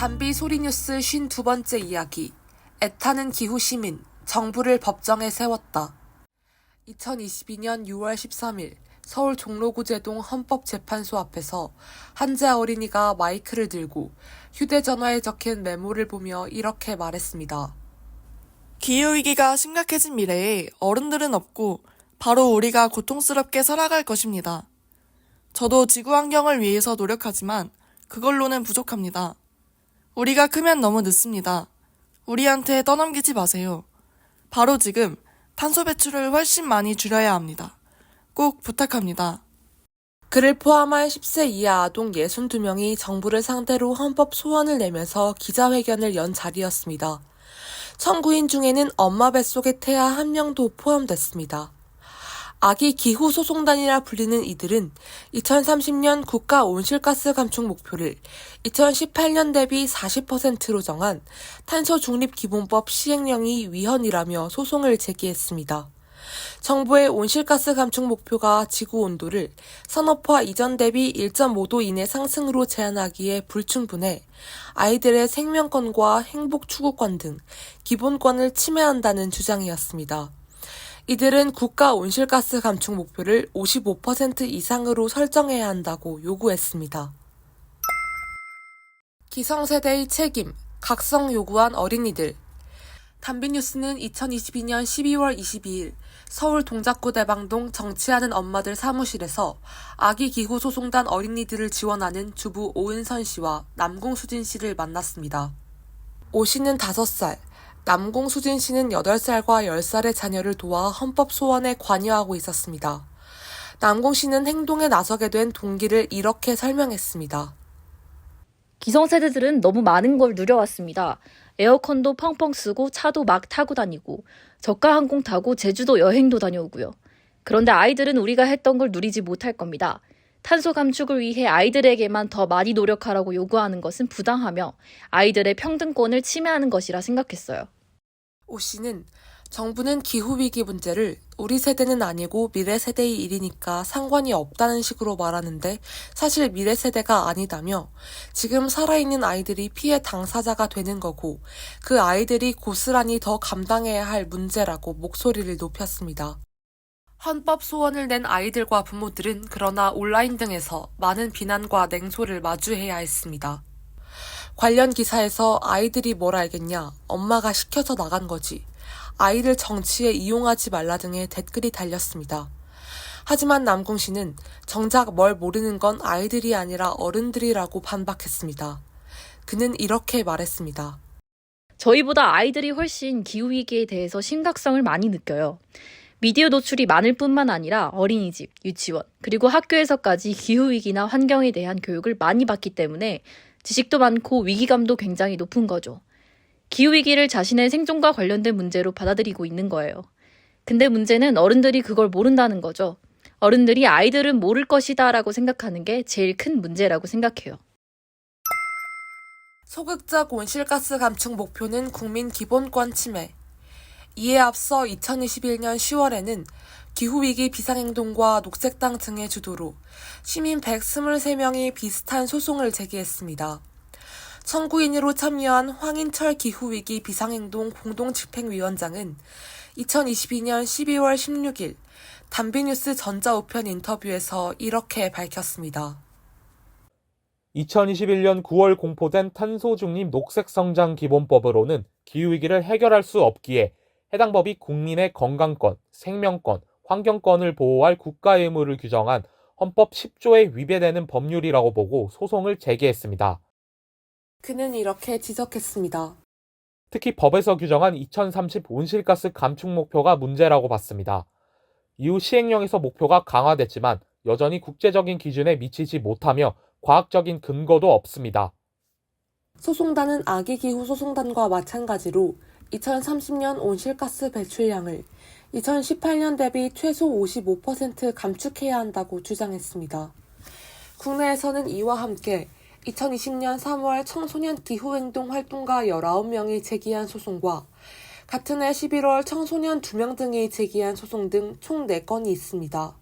단비 소리뉴스 52번째 이야기. 애타는 기후 시민, 정부를 법정에 세웠다. 2022년 6월 13일 서울 종로구 제동 헌법재판소 앞에서 한재 어린이가 마이크를 들고 휴대전화에 적힌 메모를 보며 이렇게 말했습니다. 기후위기가 심각해진 미래에 어른들은 없고 바로 우리가 고통스럽게 살아갈 것입니다. 저도 지구 환경을 위해서 노력하지만 그걸로는 부족합니다. 우리가 크면 너무 늦습니다. 우리한테 떠넘기지 마세요. 바로 지금 탄소 배출을 훨씬 많이 줄여야 합니다. 꼭 부탁합니다. 그를 포함한 10세 이하 아동 62명이 정부를 상대로 헌법 소원을 내면서 기자회견을 연 자리였습니다. 청구인 중에는 엄마 뱃속의 태아 한 명도 포함됐습니다. 아기 기후 소송단이라 불리는 이들은 2030년 국가 온실가스 감축 목표를 2018년 대비 40%로 정한 탄소 중립 기본법 시행령이 위헌이라며 소송을 제기했습니다. 정부의 온실가스 감축 목표가 지구 온도를 산업화 이전 대비 1.5도 이내 상승으로 제한하기에 불충분해 아이들의 생명권과 행복 추구권 등 기본권을 침해한다는 주장이었습니다. 이들은 국가 온실가스 감축 목표를 55% 이상으로 설정해야 한다고 요구했습니다. 기성세대의 책임, 각성 요구한 어린이들. 단비뉴스는 2022년 12월 22일 서울 동작구 대방동 정치하는 엄마들 사무실에서 아기 기후 소송단 어린이들을 지원하는 주부 오은선 씨와 남궁수진 씨를 만났습니다. 오 씨는 5살, 남궁수진 씨는 8살과 10살의 자녀를 도와 헌법 소원에 관여하고 있었습니다. 남궁 씨는 행동에 나서게 된 동기를 이렇게 설명했습니다. 기성세대들은 너무 많은 걸 누려왔습니다. 에어컨도 펑펑 쓰고 차도 막 타고 다니고 저가 항공 타고 제주도 여행도 다녀오고요. 그런데 아이들은 우리가 했던 걸 누리지 못할 겁니다. 탄소 감축을 위해 아이들에게만 더 많이 노력하라고 요구하는 것은 부당하며 아이들의 평등권을 침해하는 것이라 생각했어요. 오 씨는 정부는 기후위기 문제를 우리 세대는 아니고 미래 세대의 일이니까 상관이 없다는 식으로 말하는데 사실 미래 세대가 아니다며 지금 살아있는 아이들이 피해 당사자가 되는 거고 그 아이들이 고스란히 더 감당해야 할 문제라고 목소리를 높였습니다. 헌법 소원을 낸 아이들과 부모들은 그러나 온라인 등에서 많은 비난과 냉소를 마주해야 했습니다. 관련 기사에서 아이들이 뭘 알겠냐, 엄마가 시켜서 나간 거지, 아이를 정치에 이용하지 말라 등의 댓글이 달렸습니다. 하지만 남궁 씨는 정작 뭘 모르는 건 아이들이 아니라 어른들이라고 반박했습니다. 그는 이렇게 말했습니다. 저희보다 아이들이 훨씬 기후위기에 대해서 심각성을 많이 느껴요. 미디어 노출이 많을 뿐만 아니라 어린이집, 유치원, 그리고 학교에서까지 기후위기나 환경에 대한 교육을 많이 받기 때문에 지식도 많고 위기감도 굉장히 높은 거죠. 기후위기를 자신의 생존과 관련된 문제로 받아들이고 있는 거예요. 근데 문제는 어른들이 그걸 모른다는 거죠. 어른들이 아이들은 모를 것이다 라고 생각하는 게 제일 큰 문제라고 생각해요. 소극적 온실가스 감축 목표는 국민 기본권 침해. 이에 앞서 2021년 10월에는 기후위기 비상행동과 녹색당 등의 주도로 시민 123명이 비슷한 소송을 제기했습니다. 청구인으로 참여한 황인철 기후위기 비상행동 공동집행위원장은 2022년 12월 16일 단비뉴스 전자우편 인터뷰에서 이렇게 밝혔습니다. 2021년 9월 공포된 탄소 중립 녹색 성장 기본법으로는 기후위기를 해결할 수 없기에 해당 법이 국민의 건강권, 생명권, 환경권을 보호할 국가 의무를 규정한 헌법 10조에 위배되는 법률이라고 보고 소송을 제기했습니다. 그는 이렇게 지적했습니다. 특히 법에서 규정한 2030 온실가스 감축 목표가 문제라고 봤습니다. 이후 시행령에서 목표가 강화됐지만 여전히 국제적인 기준에 미치지 못하며 과학적인 근거도 없습니다. 소송단은 아기 기후 소송단과 마찬가지로 2030년 온실가스 배출량을 2018년 대비 최소 55% 감축해야 한다고 주장했습니다. 국내에서는 이와 함께 2020년 3월 청소년 기후행동 활동가 19명이 제기한 소송과 같은 해 11월 청소년 2명 등이 제기한 소송 등 총 4건이 있습니다.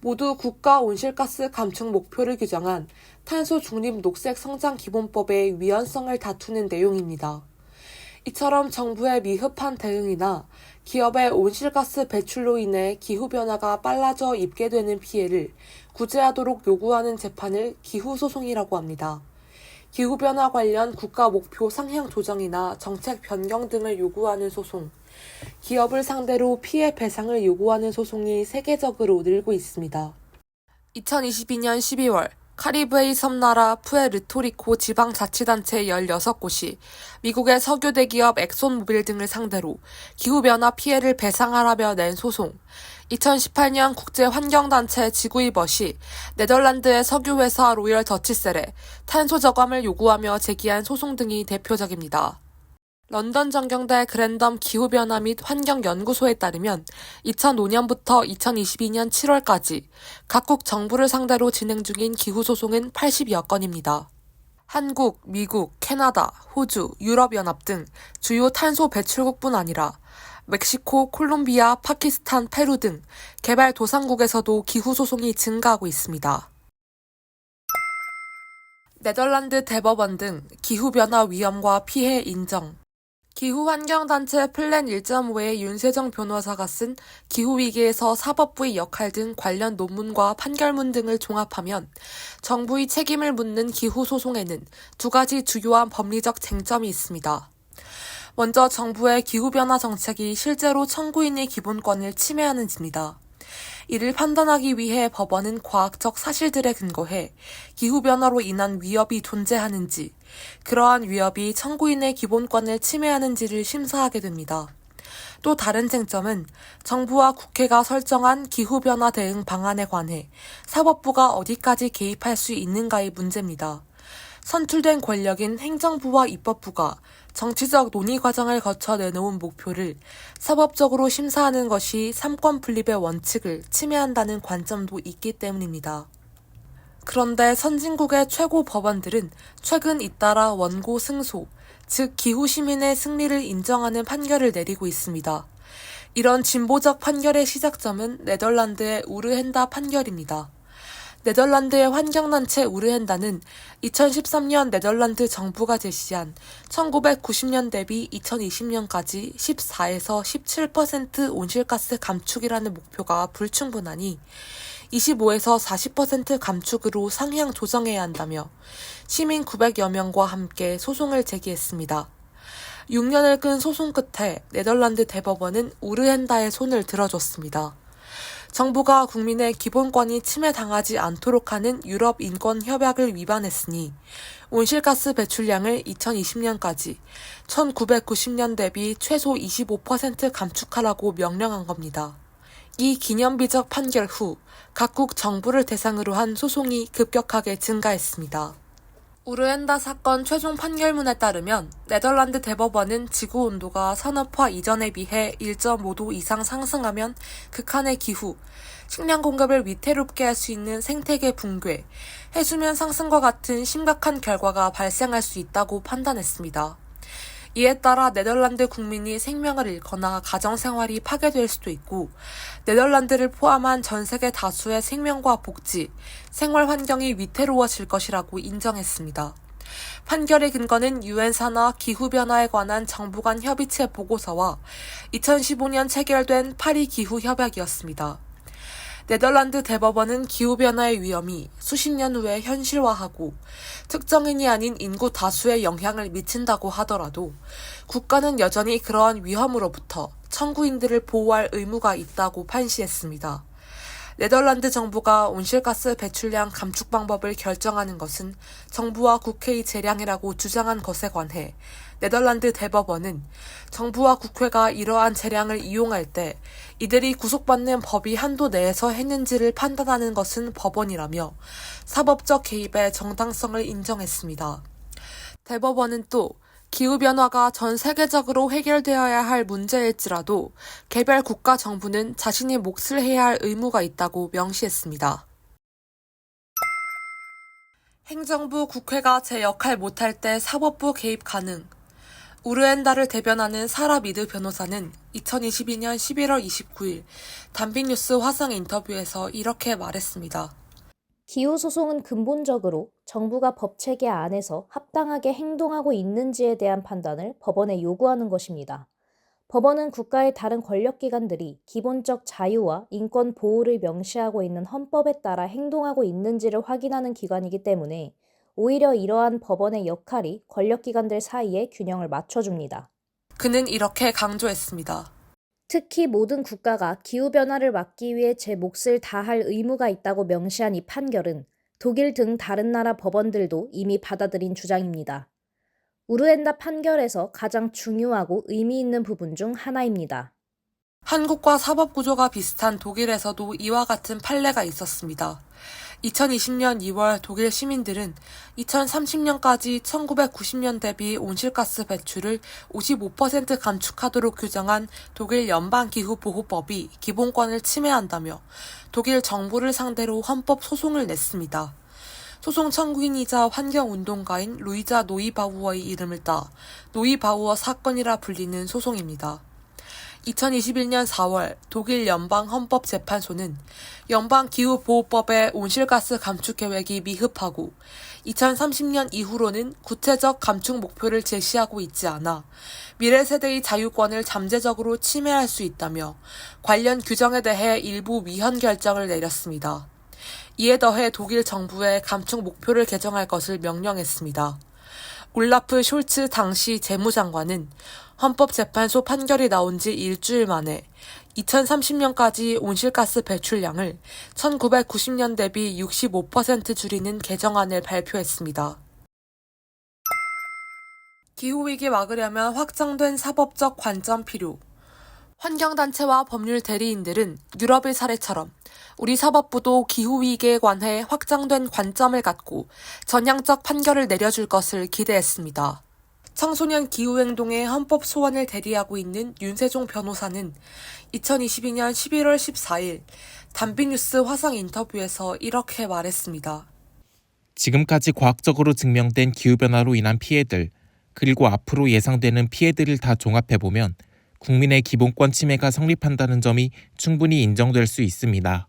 모두 국가 온실가스 감축 목표를 규정한 탄소 중립 녹색 성장 기본법의 위헌성을 다투는 내용입니다. 이처럼 정부의 미흡한 대응이나 기업의 온실가스 배출로 인해 기후변화가 빨라져 입게 되는 피해를 구제하도록 요구하는 재판을 기후소송이라고 합니다. 기후변화 관련 국가 목표 상향 조정이나 정책 변경 등을 요구하는 소송, 기업을 상대로 피해 배상을 요구하는 소송이 세계적으로 늘고 있습니다. 2022년 12월 카리브해의 섬나라 푸에르토리코 지방자치단체 16곳이 미국의 석유 대기업 엑손모빌 등을 상대로 기후변화 피해를 배상하라며 낸 소송, 2018년 국제환경단체 지구이벗이 네덜란드의 석유회사 로열 더치셀에 탄소 저감을 요구하며 제기한 소송 등이 대표적입니다. 런던 정경대 그랜덤 기후변화 및 환경연구소에 따르면 2005년부터 2022년 7월까지 각국 정부를 상대로 진행 중인 기후소송은 80여 건입니다. 한국, 미국, 캐나다, 호주, 유럽연합 등 주요 탄소 배출국뿐 아니라 멕시코, 콜롬비아, 파키스탄, 페루 등 개발 도상국에서도 기후소송이 증가하고 있습니다. 네덜란드 대법원 등 기후변화 위험과 피해 인정, 기후환경단체 플랜 1.5의 윤세정 변호사가 쓴 기후위기에서 사법부의 역할 등 관련 논문과 판결문 등을 종합하면 정부의 책임을 묻는 기후소송에는 두 가지 주요한 법리적 쟁점이 있습니다. 먼저 정부의 기후변화 정책이 실제로 청구인의 기본권을 침해하는지입니다. 이를 판단하기 위해 법원은 과학적 사실들에 근거해 기후변화로 인한 위협이 존재하는지, 그러한 위협이 청구인의 기본권을 침해하는지를 심사하게 됩니다. 또 다른 쟁점은 정부와 국회가 설정한 기후변화 대응 방안에 관해 사법부가 어디까지 개입할 수 있는가의 문제입니다. 선출된 권력인 행정부와 입법부가 정치적 논의 과정을 거쳐 내놓은 목표를 사법적으로 심사하는 것이 삼권 분립의 원칙을 침해한다는 관점도 있기 때문입니다. 그런데 선진국의 최고 법원들은 최근 잇따라 원고 승소, 즉 기후 시민의 승리를 인정하는 판결을 내리고 있습니다. 이런 진보적 판결의 시작점은 네덜란드의 우르헨다 판결입니다. 네덜란드의 환경단체 우르헨다는 2013년 네덜란드 정부가 제시한 1990년 대비 2020년까지 14에서 17% 온실가스 감축이라는 목표가 불충분하니 25에서 40% 감축으로 상향 조정해야 한다며 시민 900여 명과 함께 소송을 제기했습니다. 6년을 끈 소송 끝에 네덜란드 대법원은 우르헨다의 손을 들어줬습니다. 정부가 국민의 기본권이 침해당하지 않도록 하는 유럽 인권 협약을 위반했으니 온실가스 배출량을 2020년까지 1990년 대비 최소 25% 감축하라고 명령한 겁니다. 이 기념비적 판결 후 각국 정부를 대상으로 한 소송이 급격하게 증가했습니다. 우르엔다 사건 최종 판결문에 따르면 네덜란드 대법원은 지구 온도가 산업화 이전에 비해 1.5도 이상 상승하면 극한의 기후, 식량 공급을 위태롭게 할 수 있는 생태계 붕괴, 해수면 상승과 같은 심각한 결과가 발생할 수 있다고 판단했습니다. 이에 따라 네덜란드 국민이 생명을 잃거나 가정생활이 파괴될 수도 있고, 네덜란드를 포함한 전 세계 다수의 생명과 복지, 생활 환경이 위태로워질 것이라고 인정했습니다. 판결의 근거는 유엔 산하 기후변화에 관한 정부 간 협의체 보고서와 2015년 체결된 파리 기후 협약이었습니다. 네덜란드 대법원은 기후변화의 위험이 수십 년 후에 현실화하고 특정인이 아닌 인구 다수에 영향을 미친다고 하더라도 국가는 여전히 그러한 위험으로부터 청구인들을 보호할 의무가 있다고 판시했습니다. 네덜란드 정부가 온실가스 배출량 감축 방법을 결정하는 것은 정부와 국회의 재량이라고 주장한 것에 관해 네덜란드 대법원은 정부와 국회가 이러한 재량을 이용할 때 이들이 구속받는 법이 한도 내에서 했는지를 판단하는 것은 법원이라며 사법적 개입의 정당성을 인정했습니다. 대법원은 또 기후변화가 전 세계적으로 해결되어야 할 문제일지라도 개별 국가 정부는 자신이 몫을 해야 할 의무가 있다고 명시했습니다. 행정부 국회가 제 역할 못할 때 사법부 개입 가능. 우르엔다를 대변하는 사라 미드 변호사는 2022년 11월 29일 단빅뉴스 화상 인터뷰에서 이렇게 말했습니다. 기후 소송은 근본적으로 정부가 법 체계 안에서 합당하게 행동하고 있는지에 대한 판단을 법원에 요구하는 것입니다. 법원은 국가의 다른 권력기관들이 기본적 자유와 인권 보호를 명시하고 있는 헌법에 따라 행동하고 있는지를 확인하는 기관이기 때문에 오히려 이러한 법원의 역할이 권력기관들 사이에 균형을 맞춰줍니다. 그는 이렇게 강조했습니다. 특히 모든 국가가 기후변화를 막기 위해 제 몫을 다할 의무가 있다고 명시한 이 판결은 독일 등 다른 나라 법원들도 이미 받아들인 주장입니다. 우르엔다 판결에서 가장 중요하고 의미 있는 부분 중 하나입니다. 한국과 사법 구조가 비슷한 독일에서도 이와 같은 판례가 있었습니다. 2020년 2월 독일 시민들은 2030년까지 1990년 대비 온실가스 배출을 55% 감축하도록 규정한 독일 연방기후보호법이 기본권을 침해한다며 독일 정부를 상대로 헌법 소송을 냈습니다. 소송 청구인이자 환경운동가인 루이자 노이바우어의 이름을 따 노이바우어 사건이라 불리는 소송입니다. 2021년 4월 독일 연방 헌법재판소는 연방 기후보호법의 온실가스 감축 계획이 미흡하고 2030년 이후로는 구체적 감축 목표를 제시하고 있지 않아 미래 세대의 자유권을 잠재적으로 침해할 수 있다며 관련 규정에 대해 일부 위헌 결정을 내렸습니다. 이에 더해 독일 정부에 감축 목표를 개정할 것을 명령했습니다. 울라프 숄츠 당시 재무장관은 헌법재판소 판결이 나온 지 일주일 만에 2030년까지 온실가스 배출량을 1990년 대비 65% 줄이는 개정안을 발표했습니다. 기후위기 막으려면 확장된 사법적 관점 필요. 환경단체와 법률 대리인들은 유럽의 사례처럼 우리 사법부도 기후위기에 관해 확장된 관점을 갖고 전향적 판결을 내려줄 것을 기대했습니다. 청소년 기후행동의 헌법 소원을 대리하고 있는 윤세종 변호사는 2022년 11월 14일 단비뉴스 화상 인터뷰에서 이렇게 말했습니다. 지금까지 과학적으로 증명된 기후변화로 인한 피해들, 그리고 앞으로 예상되는 피해들을 다 종합해보면 국민의 기본권 침해가 성립한다는 점이 충분히 인정될 수 있습니다.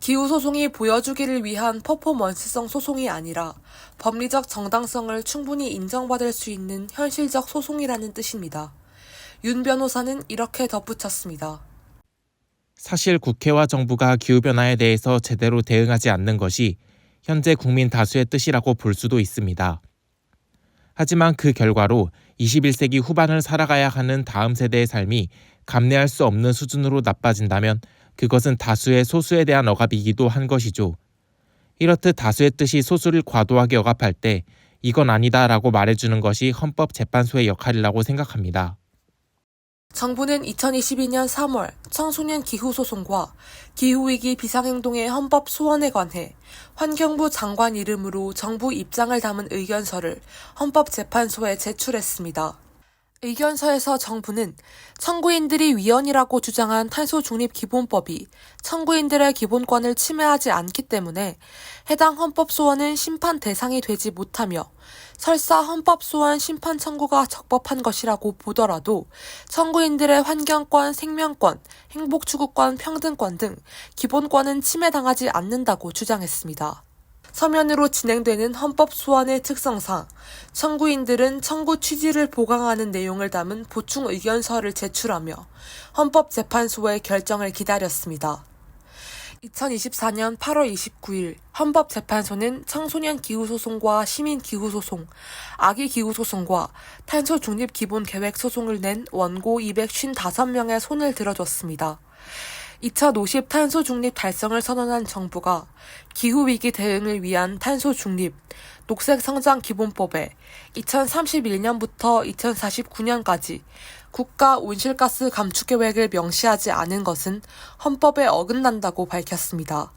기후 소송이 보여주기를 위한 퍼포먼스성 소송이 아니라 법리적 정당성을 충분히 인정받을 수 있는 현실적 소송이라는 뜻입니다. 윤 변호사는 이렇게 덧붙였습니다. 사실 국회와 정부가 기후변화에 대해서 제대로 대응하지 않는 것이 현재 국민 다수의 뜻이라고 볼 수도 있습니다. 하지만 그 결과로 21세기 후반을 살아가야 하는 다음 세대의 삶이 감내할 수 없는 수준으로 나빠진다면 그것은 다수의 소수에 대한 억압이기도 한 것이죠. 이렇듯 다수의 뜻이 소수를 과도하게 억압할 때 이건 아니다라고 말해주는 것이 헌법재판소의 역할이라고 생각합니다. 정부는 2022년 3월 청소년 기후소송과 기후위기 비상행동의 헌법 소원에 관해 환경부 장관 이름으로 정부 입장을 담은 의견서를 헌법재판소에 제출했습니다. 의견서에서 정부는 청구인들이 위헌이라고 주장한 탄소 중립 기본법이 청구인들의 기본권을 침해하지 않기 때문에 해당 헌법 소원은 심판 대상이 되지 못하며 설사 헌법 소원 심판 청구가 적법한 것이라고 보더라도 청구인들의 환경권, 생명권, 행복 추구권, 평등권 등 기본권은 침해당하지 않는다고 주장했습니다. 서면으로 진행되는 헌법 소원의 특성상 청구인들은 청구 취지를 보강하는 내용을 담은 보충 의견서를 제출하며 헌법재판소의 결정을 기다렸습니다. 2024년 8월 29일 헌법재판소는 청소년 기후소송과 시민 기후소송, 아기 기후소송과 탄소 중립 기본 계획 소송을 낸 원고 255명의 손을 들어줬습니다. 2차 노십 탄소 중립 달성을 선언한 정부가 기후위기 대응을 위한 탄소 중립, 녹색 성장 기본법에 2031년부터 2049년까지 국가 온실가스 감축 계획을 명시하지 않은 것은 헌법에 어긋난다고 밝혔습니다.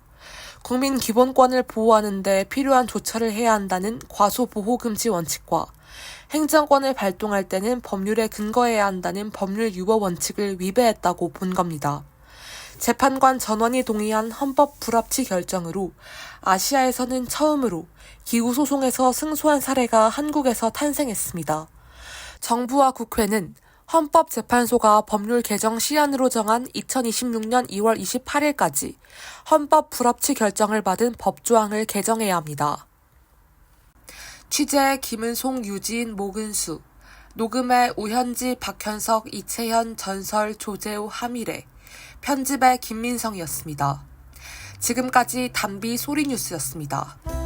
국민 기본권을 보호하는 데 필요한 조처를 해야 한다는 과소 보호 금지 원칙과 행정권을 발동할 때는 법률에 근거해야 한다는 법률 유보 원칙을 위배했다고 본 겁니다. 재판관 전원이 동의한 헌법 불합치 결정으로 아시아에서는 처음으로 기후 소송에서 승소한 사례가 한국에서 탄생했습니다. 정부와 국회는 헌법재판소가 법률 개정 시한으로 정한 2026년 2월 28일까지 헌법 불합치 결정을 받은 법조항을 개정해야 합니다. 취재 김은송, 유진, 모근수 녹음에 우현지, 박현석, 이채현, 전설, 조재호, 하미래 편집의 김민성이었습니다. 지금까지 단비 소리뉴스였습니다.